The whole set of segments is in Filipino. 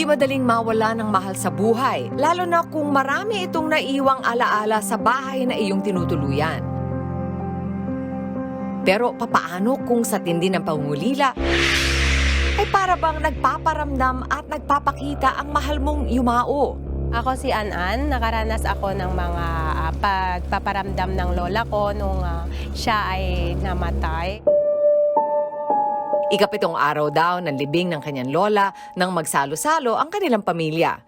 Hindi madaling mawala ng mahal sa buhay, lalo na kung marami itong naiwang alaala sa bahay na iyong tinutuluyan. Pero papaano kung sa tindi ng pangulila ay para bang nagpaparamdam at nagpapakita ang mahal mong yumao? Ako si Anan, nakaranas ako ng mga ah, pagpaparamdam ng lola ko nung ah, siya ay namatay. Ikapitong araw daw ng libing ng kanyang lola nang magsalo-salo ang kanilang pamilya.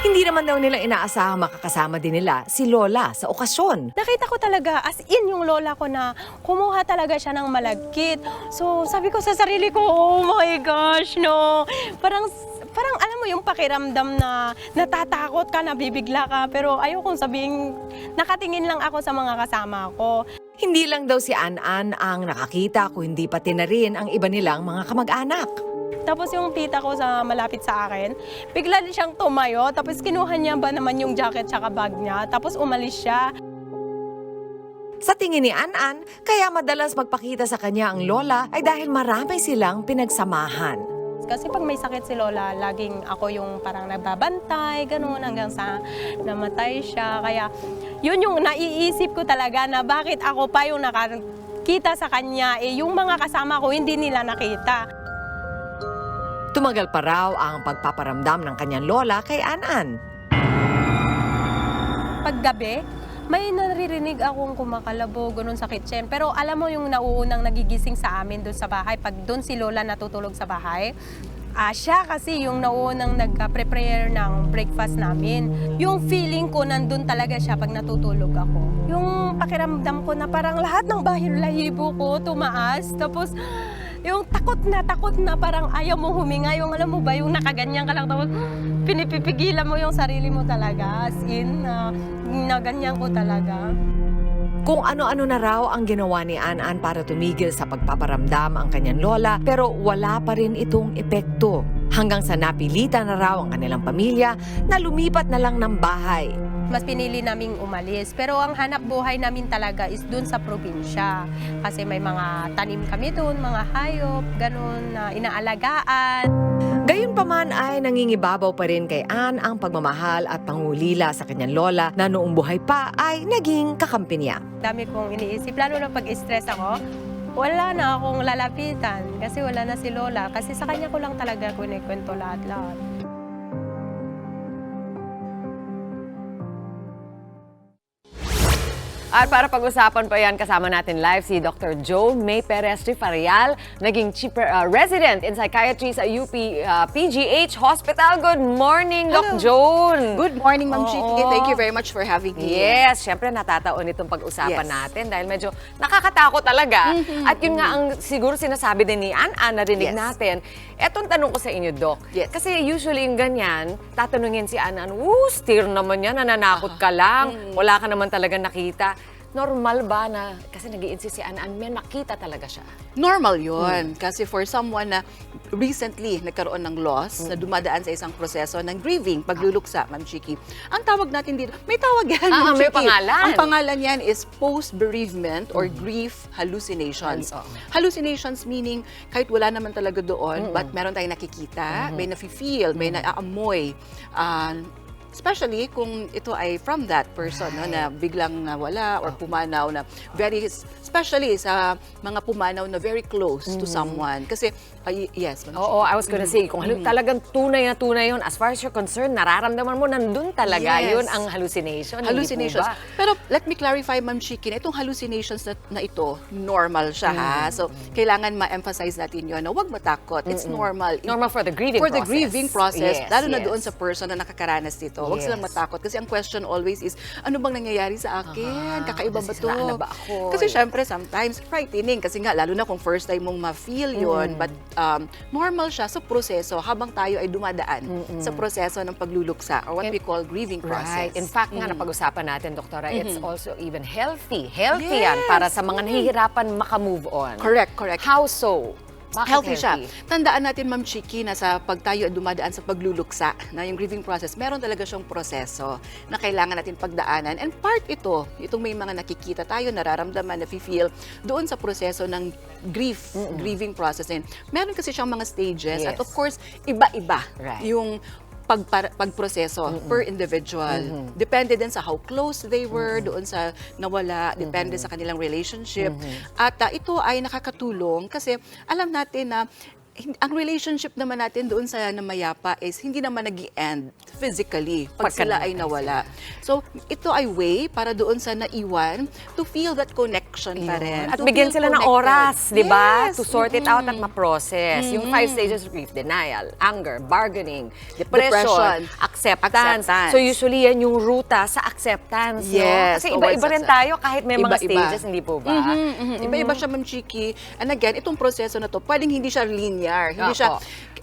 Hindi naman daw nila inaasahang makakasama din nila si Lola sa okasyon. Nakita ko talaga, as in yung lola ko na kumuha talaga siya ng malagkit. So sabi ko sa sarili ko, oh my gosh, no. Parang, parang alam mo yung pakiramdam na natatakot ka, nabibigla ka. Pero ayokong sabihin, nakatingin lang ako sa mga kasama ko. Hindi lang daw si An-An ang nakakita kung hindi pati na rin ang iba nilang mga kamag-anak. Tapos yung tita ko sa malapit sa akin, bigla din siyang tumayo. Tapos kinuha niya ba naman yung jacket tsaka bag niya. Tapos umalis siya. Sa tingin ni An-An, kaya madalas magpakita sa kanya ang lola ay dahil marami silang pinagsamahan. Kasi pag may sakit si Lola, laging ako yung parang nagbabantay, ganun, hanggang sa namatay siya. Kaya yun yung naiisip ko talaga na bakit ako pa yung nakakita sa kanya, eh yung mga kasama ko hindi nila nakita. Tumagal pa raw ang pagpaparamdam ng kanyang lola kay An-An. Paggabi, may naririnig akong kumakalabo, ganun sa kitchen. Pero alam mo yung nauunang nagigising sa amin doon sa bahay, pag doon si Lola natutulog sa bahay, Ah, siya kasi yung nauunang nagka-prepare ng breakfast namin. Yung feeling ko nandun talaga siya pag natutulog ako. Yung pakiramdam ko na parang lahat ng bahir lahibo ko tumaas. Tapos yung takot na takot na parang ayaw mo huminga. Yung alam mo ba, yung nakaganyan ka lang tapos pinipipigilan mo yung sarili mo talaga. As in, na na ganyan ko talaga. Kung ano-ano na raw ang ginawa ni An-An para tumigil sa pagpaparamdam ang kanyang lola pero wala pa rin itong epekto. Hanggang sa napilitan na raw ang kanilang pamilya na lumipat na lang ng bahay. Mas pinili naming umalis. Pero ang hanap buhay namin talaga is dun sa probinsya. Kasi may mga tanim kami dun, mga hayop, ganun, na inaalagaan. Gayunpaman ay nangingibabaw pa rin kay Ann ang pagmamahal at pangulila sa kanyang lola na noong buhay pa ay naging kakampi niya. Dami kong iniisip, lalo na pag-stress ako, wala na akong lalapitan kasi wala na si Lola. Kasi sa kanya ko lang talaga kunikwento lahat-lahat. At para pag-usapan pa yan, kasama natin live si Dr. Joe May Perez Rifarial, naging chief uh, resident in psychiatry sa UP uh, PGH Hospital. Good morning, Doc Joan! Good morning, Oo. Ma'am Chiki. Thank you very much for having me. Yes, syempre natataon itong pag-usapan Yes. natin dahil medyo nakakatakot talaga. At yun nga ang siguro sinasabi din ni Ann-Ann, narinig Yes. natin. Etong tanong ko sa inyo, Doc. Yes. Kasi usually yung ganyan, tatanungin si Ann-Ann, Woo, steer naman yan, nananakot ka lang, wala ka naman talaga nakita. Normal ba na, kasi nag insist si Ann-Ann, may nakita talaga siya. Normal yun. Kasi for someone na recently nagkaroon ng loss, na dumadaan sa isang proseso ng grieving, pagluluksa, Ma'am Chiki. Ang tawag natin dito, may tawag yan, Ah, Ma'am may Chiki. pangalan. Ang pangalan yan is post-bereavement or grief hallucinations. Oo. Hallucinations meaning kahit wala naman talaga doon, but meron tayong nakikita, may nafe-feel, may naaamoy. Ah, Especially kung ito ay from that person no, na biglang nawala or pumanaw na very, especially sa mga pumanaw na very close to someone. Kasi, ay, yes, Ma'am Oo, I was gonna say, kung halu- talagang tunay na tunay yun, as far as you're concerned, nararamdaman mo, nandun talaga Yes. yun ang hallucination. hindi po hallucinations. ba? Pero let me clarify, Ma'am Shiki, na itong hallucinations na, na ito, normal siya ha. So, kailangan ma-emphasize natin yun na huwag matakot. It's normal. Normal for the grieving for the process. grieving process, Yes, lalo na yes. doon sa person na nakakaranas dito. Huwag silang Yes. matakot. Kasi ang question always is, ano bang nangyayari sa akin? Aha, Kakaiba ba to? na ba ako? Kasi syempre, sometimes frightening. Kasi nga, lalo na kung first time mong ma-feel yun. But um, normal siya sa proseso habang tayo ay dumadaan sa proseso ng pagluluksa or what In- we call grieving process. Right. In fact, nga, napag-usapan natin, Doktora, it's also even healthy. Healthy yan Yes. para sa mga nahihirapan makamove on. Correct, correct. How so? Bakit healthy, siya. healthy? Tandaan natin, Ma'am Chiki, na sa pag tayo ay dumadaan sa pagluluksa, na yung grieving process, meron talaga siyang proseso na kailangan natin pagdaanan. And part ito, itong may mga nakikita tayo, nararamdaman, na-feel doon sa proseso ng grief, grieving process. And meron kasi siyang mga stages. At Yes. of course, iba-iba Right. yung pagpara- pagproseso per individual. Depende din sa how close they were, doon sa nawala, depende sa kanilang relationship. At ah, ito ay nakakatulong kasi alam natin na ang relationship naman natin doon sa namayapa is hindi naman nag end physically pag Pagka sila ay nawala. So, ito ay way para doon sa naiwan to feel that connection pa rin. At bigyan sila ng connected. oras, di ba? Yes. To sort it out at ma-process. Yung five stages of grief, denial, anger, bargaining, depression, Depression, acceptance. acceptance. So usually yan yung ruta sa acceptance. no? Yes, Kasi iba-iba towards rin tayo kahit may mga Iba-iba. stages, hindi po ba? Mhm, mhm. Iba-iba siya, Ma'am Chiki. And again, itong proseso na to, pwedeng hindi siya linear. Hindi siya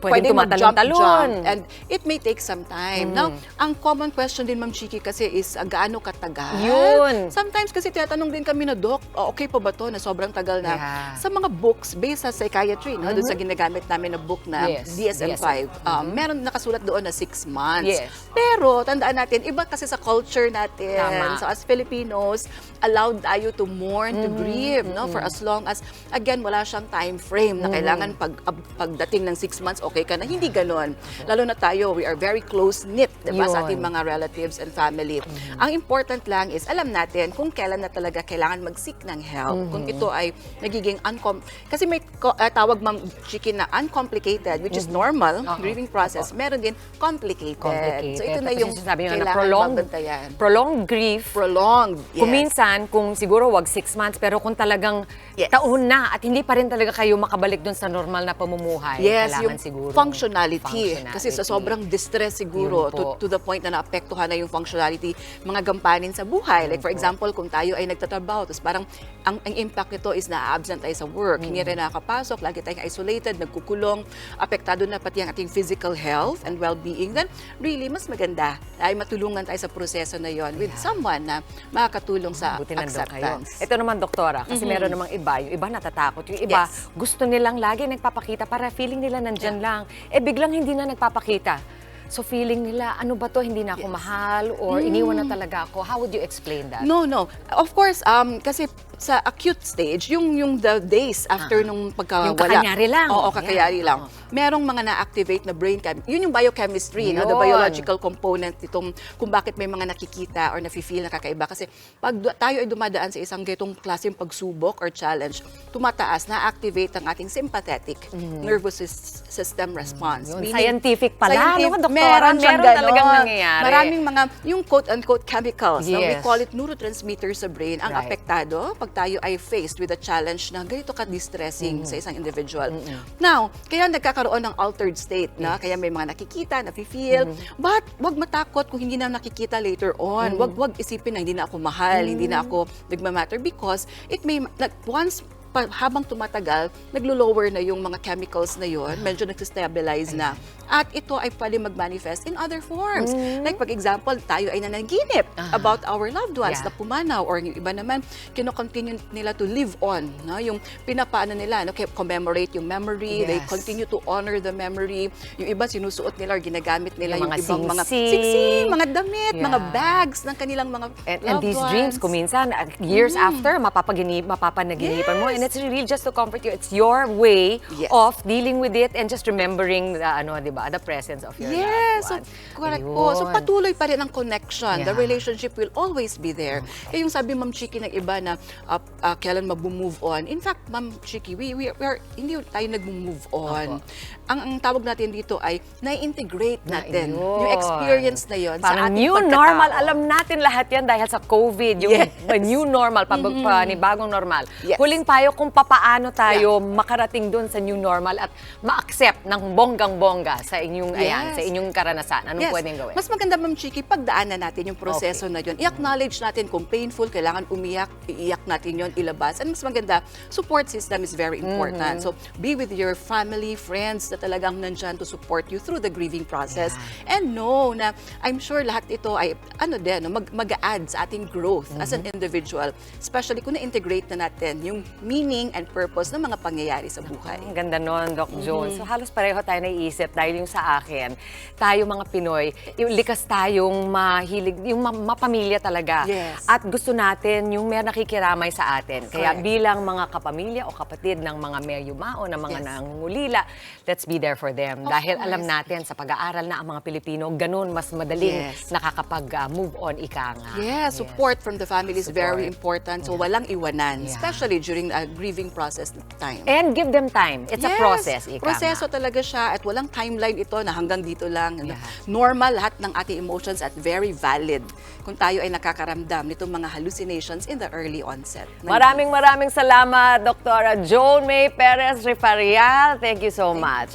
Pwedeng tumatalon-talon. mag-jump-jump. And it may take some time. Now, Mm-hmm. ang common question din, Ma'am Chiki, kasi is, ah, gaano katagal? Yun. Sometimes kasi tinatanong din kami na, Doc, oh, okay pa ba to na sobrang tagal na? Yeah. Sa mga books based sa psychiatry, no? doon sa ginagamit namin na book na Yes, DSM-5, um, meron nakasulat doon na six months. Yes. Pero, tandaan natin, iba kasi sa culture natin. Tama. So, as Filipinos, allowed tayo to mourn, to grieve, no? For as long as, again, wala siyang time frame na kailangan pag, ab- pagdating ng six months, okay ka na. Hindi ganon. Lalo na tayo, we are very close-knit, di ba, sa ating mga relatives and family. Ang important lang is, alam natin kung kailan na talaga kailangan mag-seek ng help. Kung ito ay nagiging uncom... Kasi may ah, tawag, Ma'am Chiki, na uncomplicated, which is normal, grieving process. Meron din complicated. Complicated. So, ito na yung sinasabi nyo na prolonged, babantayan. prolonged grief, Prolonged. Yes. Kung minsan, kung siguro wag six months, pero kung talagang Yes. taon na at hindi pa rin talaga kayo makabalik dun sa normal na pamumuhay, Yes, kailangan yung siguro. functionality. functionality. Kasi sa sobrang distress siguro, Yun to, po. to the point na naapektuhan na yung functionality, mga gampanin sa buhay. Like for example, kung tayo ay nagtatrabaho, tapos parang ang, ang impact nito is na-absent tayo sa work, hindi rin nakakapasok, lagi tayong isolated, nagkukulong, apektado na pati ang ating physical health and well-being, then really, mas maganda ay matulungan tayo sa proseso na yon with someone na makakatulong sa Buti nandun kayo. acceptance. Ito naman, doktora, kasi meron namang iba, yung iba natatakot, yung iba Yes. gusto nilang lagi nagpapakita para feeling nila nandyan lang. Eh biglang hindi na nagpapakita. So feeling nila, ano ba to, hindi na ako Yes. mahal or iniwan na talaga ako. How would you explain that? No, no. Of course, um, kasi sa acute stage, yung yung the days after nung pagkawala. Yung kakanyari lang. Oo, kakayari Yan. lang. Merong mga na-activate na brain chem. Yun yung biochemistry, no? the Yun. biological component itong kung bakit may mga nakikita or nafe-feel na kakaiba. Kasi pag tayo ay dumadaan sa isang ganitong klaseng pagsubok or challenge, tumataas, na-activate ang ating sympathetic nervous sys- system response. Mm. Yun, Meaning- scientific pala, no, doktora? Meron, siyang Meron talagang nangyayari. Maraming mga, yung quote-unquote chemicals, no? we Yes. call it neurotransmitters sa brain, ang Right. apektado pag tayo ay faced with a challenge na ganito ka-distressing Mm-hmm. sa isang individual. Now, kaya nagkakaroon ng altered state, na kaya may mga nakikita, nafe-feel, Mm-hmm. but wag matakot kung hindi na nakikita later on. Wag wag isipin na hindi na ako mahal, hindi na ako Mm-hmm. nagmamatter because it may, like, once pa, habang tumatagal, naglo-lower na yung mga chemicals na yon, medyo nagsistabilize na. At ito ay pwede mag-manifest in other forms. Mm-hmm. Like, pag example, tayo ay nanaginip about our loved ones Yeah. na pumanaw or yung iba naman, kino-continue nila to live on. No? Yung pinapaano nila, no? Commemorate yung memory, they Yes. continue to honor the memory. Yung iba sinusuot nila or ginagamit nila Yung yung, mga ibang mga singsing. mga damit, Yeah. mga bags ng kanilang mga And, and loved these ones. dreams, kung minsan, uh, years after, mapapaginip, mapapanaginipan mo. And it's really just to comfort you. It's your way Yes. of dealing with it and just remembering the, ano, di ba, the presence of your Yes, so, loved one. correct po. So Ayun. patuloy pa rin ang connection. The Yeah. relationship will always be there. Kaya yung sabi Ma'am Chiki ng iba na uh, uh, kailan mag-move on. In fact, Ma'am Chiki, we, we, we are, hindi tayo nag-move on. Ang, ang tawag natin dito ay na-integrate Na natin. yun. Yung experience na yon sa Parang ating new pagkatao. normal. Alam natin lahat yan dahil sa COVID. Yung Yes. Mm-hmm. new normal, pag, panibagong normal. Yes. Huling payo kung papaano tayo makarating doon sa new normal at ma-accept ng bonggang-bongga sa inyong, ayan, Yes. sa inyong karanasan. Anong Yes. pwedeng gawin? Mas maganda, Ma'am Chiki, pagdaanan natin yung proseso na yun. I-acknowledge natin kung painful, kailangan umiyak, iiyak natin yun, ilabas. And mas maganda, support system is very important. So, be with your family, friends na talagang nandyan to support you through the grieving process. And know na I'm sure lahat ito ay, ano din, no, mag, mag-add sa ating growth as an individual. Especially kung na-integrate na natin yung me meaning and purpose ng mga pangyayari sa buhay. Ang ganda nun, Doc Jones. So halos pareho tayo naiisip dahil yung sa akin, tayo mga Pinoy, yung likas tayong mahilig, yung ma- mapamilya talaga. Yes. At gusto natin yung may nakikiramay sa atin. Kaya Correct. bilang mga kapamilya o kapatid ng mga may yumao, ng mga Yes. nangungulila, let's be there for them. Of dahil course. alam natin sa pag-aaral na ang mga Pilipino, ganun mas madaling Yes. nakakapag-move on, ika nga. Yeah, support from the family is very Support. important. So walang iwanan, Yeah. especially during a grieving process time. And give them time. It's a Yes, process, ika Proseso talaga siya at walang timeline ito na hanggang dito lang. Yeah. Normal lahat ng ating emotions at very valid kung tayo ay nakakaramdam nitong mga hallucinations in the early onset. ng Maraming maraming salamat, Dr. Joan May Perez Rifarial. Thank you so much.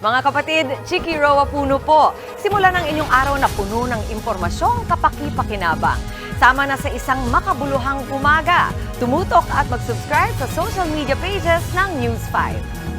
Mga kapatid, Chiki Roa Puno po. Simulan ang inyong araw na puno ng impormasyong kapaki-pakinabang. Sama na sa isang makabuluhang umaga. Tumutok at mag-subscribe sa social media pages ng News 5.